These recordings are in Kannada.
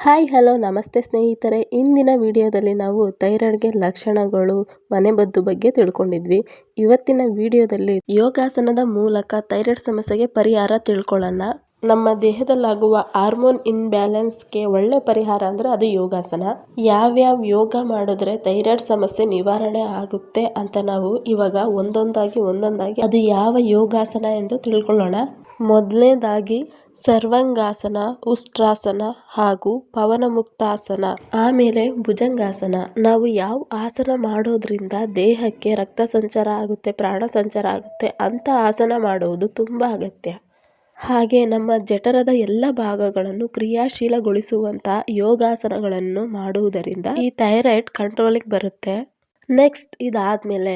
ಹಾಯ್, ಹಲೋ, ನಮಸ್ತೆ ಸ್ನೇಹಿತರೆ. ಇಂದಿನ ವಿಡಿಯೋದಲ್ಲಿ ನಾವು ಥೈರಾಯ್ಡ್ಗೆ ಲಕ್ಷಣಗಳು ಮನೆಬದ್ದು ಬಗ್ಗೆ ತಿಳ್ಕೊಂಡಿದ್ವಿ. ಇವತ್ತಿನ ವಿಡಿಯೋದಲ್ಲಿ ಯೋಗಾಸನದ ಮೂಲಕ ಥೈರಾಯ್ಡ್ ಸಮಸ್ಯೆಗೆ ಪರಿಹಾರ ತಿಳ್ಕೊಳ್ಳೋಣ. ನಮ್ಮ ದೇಹದಲ್ಲಾಗುವ ಹಾರ್ಮೋನ್ ಇನ್ಬ್ಯಾಲೆನ್ಸ್ಗೆ ಒಳ್ಳೆ ಪರಿಹಾರ ಅಂದರೆ ಅದು ಯೋಗಾಸನ. ಯಾವ್ಯಾವ ಯೋಗ ಮಾಡಿದ್ರೆ ಥೈರಾಯ್ಡ್ ಸಮಸ್ಯೆ ನಿವಾರಣೆ ಆಗುತ್ತೆ ಅಂತ ನಾವು ಇವಾಗ ಒಂದೊಂದಾಗಿ ಒಂದೊಂದಾಗಿ ಅದು ಯಾವ ಯೋಗಾಸನ ಎಂದು ತಿಳ್ಕೊಳ್ಳೋಣ. ಮೊದಲನೇದಾಗಿ ಸರ್ವಾಂಗಾಸನ, ಉಷ್ಟ್ರಾಸನ ಹಾಗೂ ಪವನಮುಕ್ತಾಸನ, ಆಮೇಲೆ ಭುಜಂಗಾಸನ. ನಾವು ಯಾವ ಆಸನ ಮಾಡೋದ್ರಿಂದ ದೇಹಕ್ಕೆ ರಕ್ತ ಸಂಚಾರ ಆಗುತ್ತೆ, ಪ್ರಾಣ ಸಂಚಾರ ಆಗುತ್ತೆ ಅಂತ ಆಸನ ಮಾಡುವುದು ತುಂಬ ಅಗತ್ಯ. ಹಾಗೆ ನಮ್ಮ ಜಠರದ ಎಲ್ಲ ಭಾಗಗಳನ್ನು ಕ್ರಿಯಾಶೀಲಗೊಳಿಸುವಂತಹ ಯೋಗಾಸನಗಳನ್ನು ಮಾಡುವುದರಿಂದ ಈ ಥೈರಾಯ್ಡ್ ಕಂಟ್ರೋಲಿಗೆ ಬರುತ್ತೆ. ನೆಕ್ಸ್ಟ್ ಇದಾದ್ಮೇಲೆ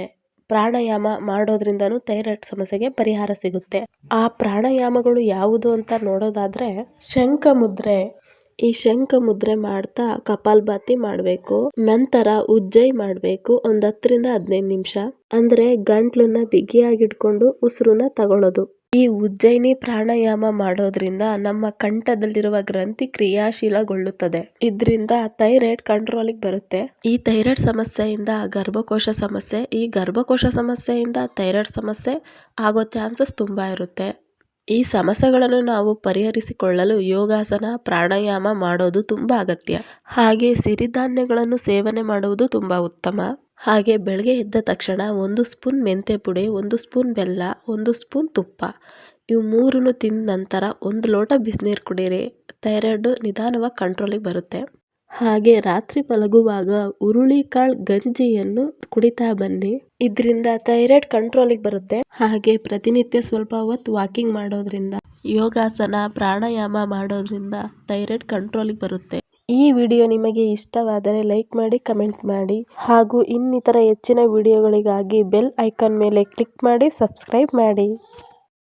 ಪ್ರಾಣಾಯಾಮ ಮಾಡೋದ್ರಿಂದನೂ ಥೈರಾಯ್ಡ್ ಸಮಸ್ಯೆಗೆ ಪರಿಹಾರ ಸಿಗುತ್ತೆ. ಆ ಪ್ರಾಣಾಯಾಮಗಳು ಯಾವುದು ಅಂತ ನೋಡೋದಾದ್ರೆ ಶಂಖ ಮುದ್ರೆ. ಈ ಶಂಖ ಮುದ್ರೆ ಮಾಡ್ತಾ ಕಪಾಲ್ಭಾತಿ ಮಾಡಬೇಕು. ನಂತರ ಉಜ್ಜೈ ಮಾಡಬೇಕು ಒಂದ್ ಹತ್ತರಿಂದ ಹದಿನೈದು ನಿಮಿಷ. ಅಂದ್ರೆ ಗಂಟ್ಲನ್ನ ಬಿಗಿಯಾಗಿಟ್ಕೊಂಡು ಉಸಿರನ್ನ ತಗೊಳ್ಳೋದು ಈ ಉಜ್ಜಯಿನಿ ಪ್ರಾಣಾಯಾಮ ಮಾಡೋದ್ರಿಂದ ನಮ್ಮ ಕಂಠದಲ್ಲಿರುವ ಗ್ರಂಥಿ ಕ್ರಿಯಾಶೀಲಗೊಳ್ಳುತ್ತದೆ. ಇದರಿಂದ ಥೈರಾಯ್ಡ್ ಕಂಟ್ರೋಲಿಗೆ ಬರುತ್ತೆ. ಈ ಥೈರಾಯ್ಡ್ ಸಮಸ್ಯೆಯಿಂದ ಗರ್ಭಕೋಶ ಸಮಸ್ಯೆ, ಈ ಗರ್ಭಕೋಶ ಸಮಸ್ಯೆಯಿಂದ ಥೈರಾಯ್ಡ್ ಸಮಸ್ಯೆ ಆಗೋ ಚಾನ್ಸಸ್ ತುಂಬಾ ಇರುತ್ತೆ. ಈ ಸಮಸ್ಯೆಗಳನ್ನು ನಾವು ಪರಿಹರಿಸಿಕೊಳ್ಳಲು ಯೋಗಾಸನ, ಪ್ರಾಣಾಯಾಮ ಮಾಡೋದು ತುಂಬ ಅಗತ್ಯ. ಹಾಗೆ ಸಿರಿಧಾನ್ಯಗಳನ್ನು ಸೇವನೆ ಮಾಡುವುದು ತುಂಬ ಉತ್ತಮ. ಹಾಗೆ ಬೆಳಗ್ಗೆ ಎದ್ದ ತಕ್ಷಣ ಒಂದು ಸ್ಪೂನ್ ಮೆಂತೆ ಪುಡಿ, ಒಂದು ಸ್ಪೂನ್ ಬೆಲ್ಲ, ಒಂದು ಸ್ಪೂನ್ ತುಪ್ಪ. ಇವು ಮೂರನ್ನು ತಿಂದ ನಂತರ ಒಂದು ಲೋಟ ಬಿಸಿನೀರು ಕುಡೀರಿ. ಥೈರಾಯ್ಡು ನಿಧಾನವಾಗಿ ಕಂಟ್ರೋಲಿಗೆ ಬರುತ್ತೆ. ಹಾಗೆ ರಾತ್ರಿ ಮಲಗುವಾಗ ಹುರುಳಿಕಾಳು ಗಂಜಿಯನ್ನು ಕುಡಿತಾ ಬನ್ನಿ. ಇದರಿಂದ ಥೈರಾಯ್ಡ್ ಕಂಟ್ರೋಲಿಗೆ ಬರುತ್ತೆ. ಹಾಗೆ ಪ್ರತಿನಿತ್ಯ ಸ್ವಲ್ಪ ಹೊತ್ತು ವಾಕಿಂಗ್ ಮಾಡೋದ್ರಿಂದ, ಯೋಗಾಸನ, ಪ್ರಾಣಾಯಾಮ ಮಾಡೋದ್ರಿಂದ ಥೈರಾಯ್ಡ್ ಕಂಟ್ರೋಲಿಗೆ ಬರುತ್ತೆ. ಈ ವಿಡಿಯೋ ನಿಮಗೆ ಇಷ್ಟವಾದರೆ ಲೈಕ್ ಮಾಡಿ, ಕಮೆಂಟ್ ಮಾಡಿ. ಹಾಗೂ ಇನ್ನಿತರ ಹೆಚ್ಚಿನ ವಿಡಿಯೋಗಳಿಗಾಗಿ ಬೆಲ್ ಐಕಾನ್ ಮೇಲೆ ಕ್ಲಿಕ್ ಮಾಡಿ, ಸಬ್ಸ್ಕ್ರೈಬ್ ಮಾಡಿ.